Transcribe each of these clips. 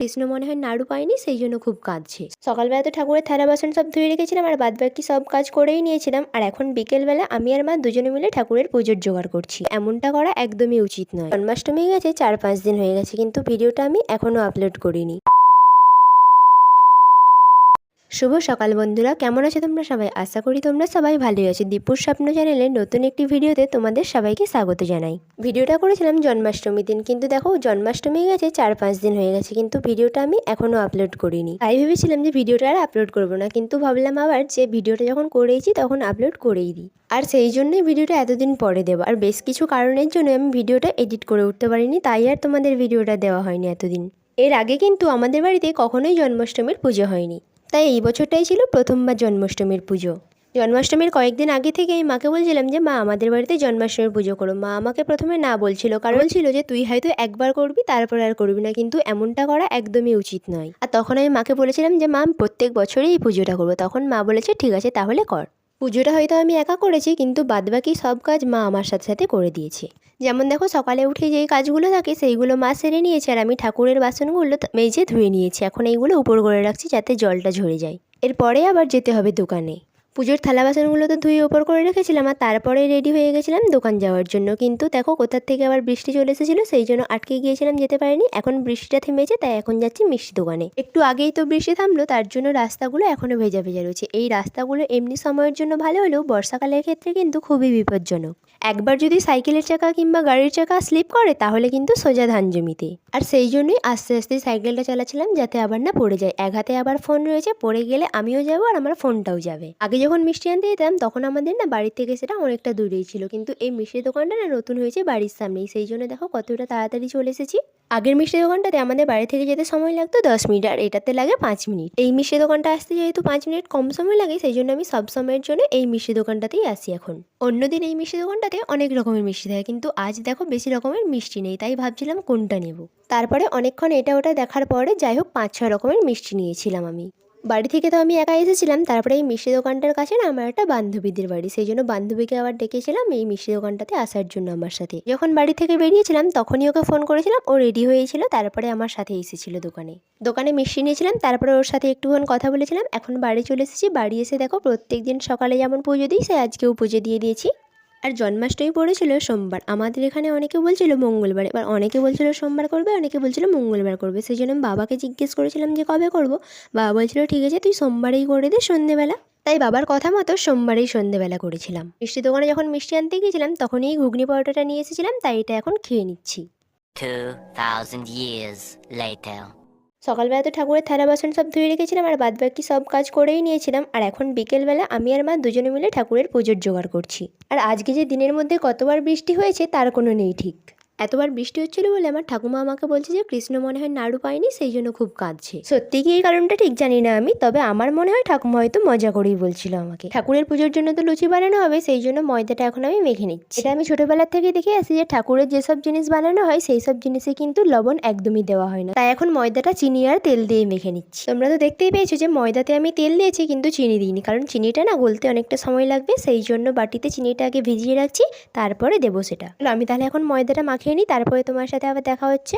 কৃষ্ণ মনে হয় নাড়ু পায়নি, সেই জন্য খুব কাঁদছে। সকালবেলা তো ঠাকুরের থালা বাসন সব ধুয়ে রেখেছিলাম, আর বাদ বাকি সব কাজ করেই নিয়েছিলাম। আর এখন বিকেলবেলা আমি আর মা দুজনে মিলে ঠাকুরের পুজোর জোগাড় করছি। এমনটা করা একদমই উচিত নয়। জন্মাষ্টমী গেছে, চার পাঁচ দিন হয়ে গেছে, কিন্তু ভিডিওটা আমি এখনও আপলোড করিনি। শুভ সকাল বন্ধুরা, কেমন আছো তোমরা সবাই? আশা করি তোমরা সবাই ভালোই আছো। দীপুর স্বপ্ন চ্যানেলে নতুন একটি ভিডিওতে তোমাদের সবাইকে স্বাগত জানাই। ভিডিওটা করেছিলাম জন্মাষ্টমী দিন, কিন্তু দেখো জন্মাষ্টমী গেছে, চার পাঁচ দিন হয়ে গেছে, কিন্তু ভিডিওটা আমি এখনও আপলোড করিনি। তাই ভেবেছিলাম যে ভিডিওটা আর আপলোড করব না, কিন্তু ভাবলাম আবার যে ভিডিওটা যখন করেইছি তখন আপলোড করেই দিই। আর সেই জন্যই ভিডিওটা এতদিন পরে দেবো। আর বেশ কিছু কারণের জন্য আমি ভিডিওটা এডিট করে উঠতে পারিনি, তাই আর তোমাদের ভিডিওটা দেওয়া হয়নি এতদিন। এর আগে কিন্তু আমাদের বাড়িতে কখনোই জন্মাষ্টমীর পুজো হয়নি। তাই এই বছরটাই ছিল প্রথমবার জন্মাষ্টমীর পুজো। জন্মাষ্টমীর কয়েকদিন আগে থেকে আমি মাকে বলছিলাম যে, মা, আমাদের বাড়িতে জন্মাষ্টমীর পুজো করো। মা আমাকে প্রথমে না বলছিল, কারণ বলছিল যে, তুই হয়তো একবার করবি, তারপর আর করবি না। কিন্তু এমনটা করা একদমই উচিত নয়। আর তখন আমি মাকে বলেছিলাম যে, মা আমি প্রত্যেক বছরেই এই পুজোটা করব। তখন মা বলেছে, ঠিক আছে, তাহলে কর। পুজোটা হয়তো আমি একা করেছি, কিন্তু বাদবাকি সব কাজ মা আমার সাথে সাথে করে দিয়েছে। যেমন দেখো, সকালে উঠে যেই কাজগুলো থাকে, সেইগুলো মা সেরে নিয়েছে আর আমি ঠাকুরের বাসনগুলো মেজে ধুয়ে নিয়েছি। এখন এইগুলো উপর করে রাখছি যাতে জলটা ঝরে যায়। এরপরে আবার যেতে হবে দোকানে। পুজোর থালা বাসনগুলো তো ধুয়ে ওপর করে রেখেছিলাম আর তারপরে রেডি হয়ে গেছিলাম দোকান যাওয়ার জন্য। কিন্তু দেখো কোথার থেকে আবার বৃষ্টি চলে এসেছিল, সেই জন্য আটকে গিয়েছিলাম, যেতে পারিনি। এখন বৃষ্টিটা থেমেছে, তাই এখন যাচ্ছি মিষ্টি দোকানে। একটু আগেই তো বৃষ্টি থামলো, তার জন্য রাস্তাগুলো এখনও ভেজা ভেজা রয়েছে। এই রাস্তাগুলো এমনি সময়ের জন্য ভালো হলেও বর্ষাকালের ক্ষেত্রে কিন্তু খুবই বিপজ্জনক। একবার যদি সাইকেলের চাকা কিংবা গাড়ির চাকা স্লিপ করে, তাহলে কিন্তু সোজা ধান জমিতে। আর সেই জন্যই আস্তে আস্তে সাইকেলটা চালাচ্ছিলাম, যাতে আবার না পড়ে যায়। এক হাতে আবার ফোন রয়েছে, পড়ে গেলে আমিও যাব আর আমার ফোনটাও যাবে। আগে যখন মিষ্টি আনতে যেতাম, তখন আমাদের না বাড়ির থেকে সেটা অনেকটা দূরেই ছিল। কিন্তু এই মিষ্টির দোকানটা না নতুন হয়েছে বাড়ির সামনেই। সেই জন্য দেখো কতটা তাড়াতাড়ি চলে এসেছি। আগের মিষ্টি দোকানটাতে আমাদের বাড়ি থেকে যেতে সময় লাগতো দশ মিনিট, আর এটাতে লাগে পাঁচ মিনিট। এই মিষ্টি দোকানটা আসতে যেহেতু পাঁচ মিনিট কম সময় লাগে, সেই জন্য আমি সব সময়ের জন্য এই মিষ্টি দোকানটাতেই আসি এখন। অন্যদিন এই মিষ্টি দোকানটাতে অনেক রকমের মিষ্টি থাকে, কিন্তু আজ দেখো বেশি রকমের মিষ্টি নেই, তাই ভাবছিলাম কোনটা নেব। তারপরে অনেকক্ষণ এটা ওটা দেখার পরে যাই হোক পাঁচ ছয় রকমের মিষ্টি নিয়েছিলাম আমি। বাড়ি থেকে তো আমি একা এসেছিলাম, তারপরে এই মিষ্টি দোকানটার কাছে না আমার একটা বান্ধবীদের বাড়ি, সেই জন্য বান্ধবীকে আবার ডেকেছিলাম এই মিষ্টি দোকানটাতে আসার জন্য আমার সাথে। যখন বাড়ি থেকে বেরিয়েছিলাম, তখনই ওকে ফোন করেছিলাম, ও রেডি হয়েছিল, তারপরে আমার সাথে এসেছিল দোকানে। দোকানে মিষ্টি নিয়েছিলাম, তারপরে ওর সাথে একটুক্ষণ কথা বলেছিলাম, এখন বাড়ি চলে এসেছি, বাড়ি এসে দেখো প্রত্যেক দিন সকালে যেমন পুজো দিই, সে আজকেও পুজো দিয়ে দিয়েছি। আর জন্মাষ্টমী পড়েছিল সোমবার। আমাদের এখানে অনেকে বলছিল মঙ্গলবার। এবার অনেকে বলছিল সোমবার করবে অনেকে বলছিল মঙ্গলবার করবে। সেই জন্য বাবাকে জিজ্ঞেস করেছিলাম যে কবে করব। বাবা বলছিল ঠিক আছে তুই সোমবারেই করে দে সন্ধেবেলা। তাই বাবার কথা মতো সোমবারেই সন্ধেবেলা করেছিলাম। মিষ্টি দোকানে যখন মিষ্টি আনতে গিয়েছিলাম তখনই এই ঘুগনি পরোটাটা নিয়ে এসেছিলাম তাই এটা এখন খেয়ে নিচ্ছি। 2,000 years later. সকালবেলা তো ঠাকুরের থালা বাসন সব ধুয়ে রেখেছিলাম আর বাদ বাকি সব কাজ করেই নিয়েছিলাম। আর এখন বিকেলবেলা আমি আর মা দুজনে মিলে ঠাকুরের পুজোর জোগাড় করছি। আর আজকে যে দিনের মধ্যে কতবার বৃষ্টি হয়েছে তার কোনো নেই ঠিক। এতবার বৃষ্টি হচ্ছিল বলে আমার ঠাকুমা আমাকে বলছে যে কৃষ্ণ মনে হয় নাড়ু পায়নি, সেই জন্য খুব কাঁদছে। সত্যি কি এই কারণটা ঠিক জানি না আমি, তবে আমার মনে হয় ঠাকুমা হয়তো মজা করেই বলছিল আমাকে। ঠাকুরের পুজোর জন্য তো লুচি বানানো হবে, সেই জন্য ময়দাটা এখন আমি মেখে নিচ্ছি। এটা আমি ছোটবেলার থেকে দেখে আসি যে ঠাকুরের যেসব জিনিস বানানো হয়, সেই সব জিনিসে কিন্তু লবণ একদমই দেওয়া হয় না। তাই এখন ময়দাটা চিনি আর তেল দিয়ে মেখে নিচ্ছি। তোমরা তো দেখতেই পেয়েছ যে ময়দাতে আমি তেল দিয়েছি, কিন্তু চিনি দিইনি, কারণ চিনিটা না গলতে অনেকটা সময় লাগবে, সেই জন্য বাটিতে চিনিটা আগে ভিজিয়ে রাখছি, তারপরে দেবো সেটা। আমি তাহলে এখন ময়দাটা মাখিয়ে নিই তারপরে তোমার সাথে আবার দেখা হচ্ছে।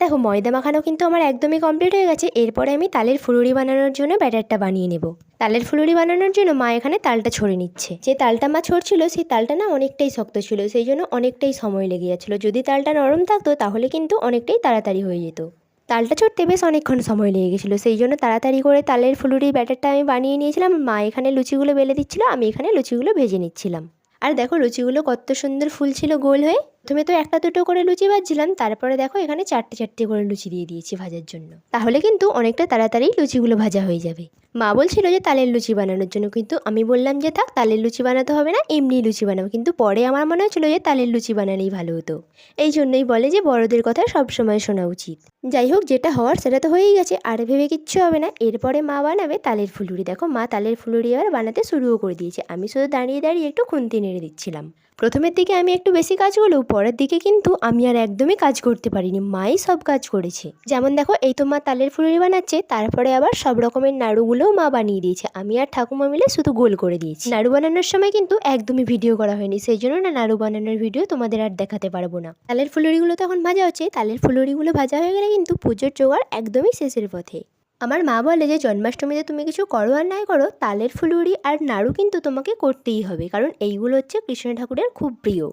দেখো, ময়দা মাখানো কিন্তু আমার একদমই কমপ্লিট হয়ে গেছে। এরপরে আমি তালের ফুলুরি বানানোর জন্য ব্যাটারটা বানিয়ে নেব। তালের ফুলুরি বানানোর জন্য মা এখানে তালটা ছড়ে নিচ্ছে। যে তালটা মা ছড়ছিল, সেই তালটা না অনেকটাই শক্ত ছিল, সেই জন্য অনেকটাই সময় লেগে যাচ্ছিল। যদি তালটা নরম থাকতো, তাহলে কিন্তু অনেকটাই তাড়াতাড়ি হয়ে যেত। তালটা ছড়তে বেশ অনেকক্ষণ সময় লেগে গেছিল, সেই জন্য তাড়াতাড়ি করে তালের ফুলুরির ব্যাটারটা আমি বানিয়ে নিয়েছিলাম। মা এখানে লুচিগুলো বেলে দিচ্ছিল, আমি এখানে লুচিগুলো ভেজে নিচ্ছিলাম। আর দেখো, লুচিগুলো কত সুন্দর ফুল ছিল গোল হয়ে। প্রথমে তো একটা, দুটো করে লুচি ভাজছিলাম, তারপরে দেখো এখানে চারটে চারটে করে লুচি দিয়ে দিয়েছি ভাজার জন্য। তাহলে কিন্তু অনেকটা তাড়াতাড়ি লুচিগুলো ভাজা হয়ে যাবে। মা বলছিল যে তালের লুচি বানানোর জন্য, কিন্তু আমি বললাম যে থাক, তালের লুচি বানাতে হবে না, এমনি লুচি বানাবো। কিন্তু পরে আমার মনে হচ্ছিল যে তালের লুচি বানালেই ভালো হতো। এই জন্যই বলে যে বড়দের কথা সবসময় শোনা উচিত। যাই হোক, যেটা হওয়ার সেটা তো হয়েই গেছে, আর ভেবে কিচ্ছু হবে না। এরপরে মা বানাবে তালের ফুলুরি। দেখো মা তালের ফুলুরি এবার বানাতে শুরুও করে দিয়েছে। আমি শুধু দাঁড়িয়ে দাঁড়িয়ে একটু খুন্তি নেড়ে দিচ্ছিলাম। প্রথমের দিকে আমি একটু বেশি কাজ করলেও পরের দিকে কিন্তু আমি আর একদমই কাজ করতে পারিনি। মাই সব কাজ করেছে। যেমন দেখো, এই তো মা তালের ফুলুরি বানাচ্ছে, তারপরে আবার সব রকমের নাড়ুগুলোও মা বানিয়ে দিয়েছে। আমি আর ঠাকুমা মিলে শুধু গোল করে দিয়েছি। নাড়ু বানানোর সময় কিন্তু একদমই ভিডিও করা হয়নি, সেই জন্য না নাড়ু বানানোর ভিডিও তোমাদের আর দেখাতে পারব না। তালের ফুলুরিগুলো তখন ভাজা হচ্ছে, তালের ফুলুরিগুলো ভাজা হয়ে গেলে কিন্তু পুজোর জোগাড় একদমই শেষের পথে। আমার মা বলে যে, জন্মাষ্টমীতে তুমি কিছু করো আর নাই করো, তালের ফুলুরি আর নাড়ু কিন্তু তোমাকে করতেই হবে, কারণ এইগুলো হচ্ছে কৃষ্ণ ঠাকুরের খুব প্রিয়।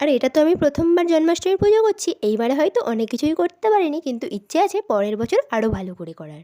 আর এটা তো আমি প্রথমবার জন্মাষ্টমীর পুজো করছি, এইবারে হয়তো অনেক কিছুই করতে পারিনি, কিন্তু ইচ্ছে আছে পরের বছর আরও ভালো করে করার।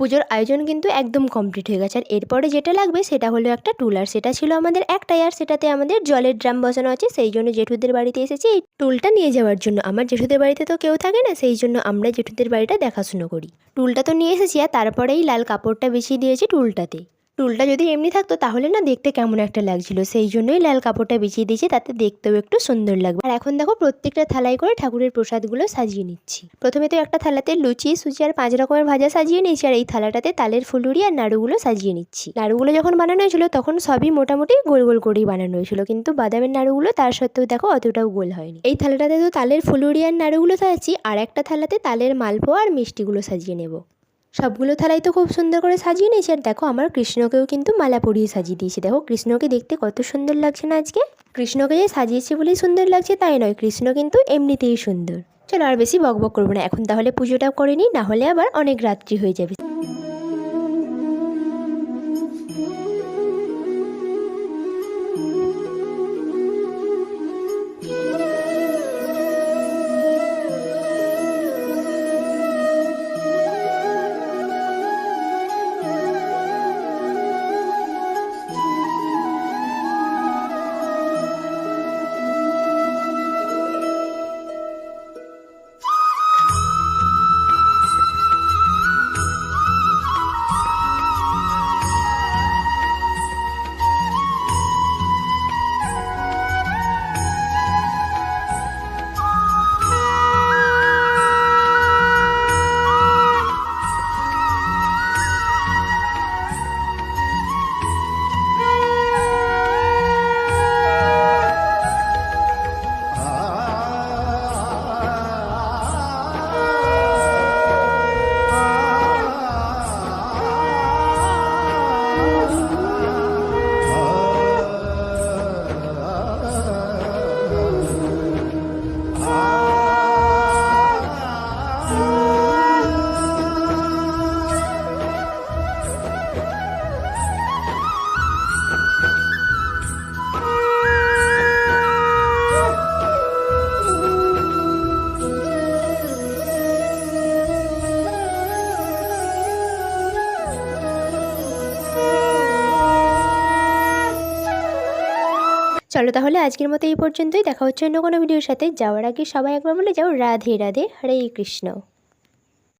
পুজোর আয়োজন কিন্তু একদম কমপ্লিট হয়ে গেছে। আর এরপরে যেটা লাগবে সেটা হলো একটা টুল। আর সেটা ছিল আমাদের একটাই আর সেটাতে আমাদের জলের ড্রাম বসানো আছে। সেই জন্য জেঠুদের বাড়িতে এসেছি এই টুলটা নিয়ে যাওয়ার জন্য। আমার জেঠুদের বাড়িতে তো কেউ থাকে না, সেই জন্য আমরা জেঠুদের বাড়িটা দেখাশুনো করি। টুলটা তো নিয়ে এসেছি আর তারপরেই লাল কাপড়টা বিছিয়ে দিয়েছি টুলটাতে। টুলটা যদি এমনি থাকতো, তাহলে না দেখতে কেমন একটা লাগছিল। সেই জন্যই লাল কাপড়টা বিছিয়ে দিয়েছি, তাতে দেখতেও একটু সুন্দর লাগবে। আর এখন দেখো, প্রত্যেকটা থালায় করে ঠাকুরের প্রসাদগুলো সাজিয়ে নিচ্ছি। প্রথমে তো একটা থালাতে লুচি সুচি আর পাঁচ রকমের ভাজা সাজিয়ে নিয়েছি, আর এই থালাটাতে তালের ফুলুরি আর নাড়ুগুলো সাজিয়ে নিচ্ছি। নাড়ুগুলো যখন বানানো হয়েছিল, তখন সবই মোটামুটি গোল গোল করেই বানানো হয়েছিল। কিন্তু বাদামের নাড়ুগুলো, তার সত্ত্বেও দেখো, অতটাও গোল হয়নি। এই থালাটাতে তো তালের ফুলুরি আর নাড়ুগুলো সাজাচ্ছি, আর একটা থালাতে তালের মালপোয়া আর মিষ্টিগুলো সাজিয়ে নেব। সবগুলো থালাই তো খুব সুন্দর করে সাজিয়ে নিয়েছি। আর দেখো, আমার কৃষ্ণকেও কিন্তু মালা পরিয়ে সাজিয়ে দিয়েছি। দেখো, কৃষ্ণকে দেখতে কত সুন্দর লাগছে না আজকে? কৃষ্ণকে যে সাজিয়েছি বলেই সুন্দর লাগছে, তাই নয়। কৃষ্ণ কিন্তু এমনিতেই সুন্দর। চলো আর বেশি বকবক করব না। এখন তাহলে পুজোটা করে নিই, না হলে আবার অনেক রাত্রি হয়ে যাবে। চলো তাহলে আজকের মতো এই পর্যন্তই। দেখা হচ্ছে অন্য কোনো ভিডিওর সাথে। যাওয়ার আগে সবাই একবার বলে যাও, রাধে রাধে, হরে কৃষ্ণ।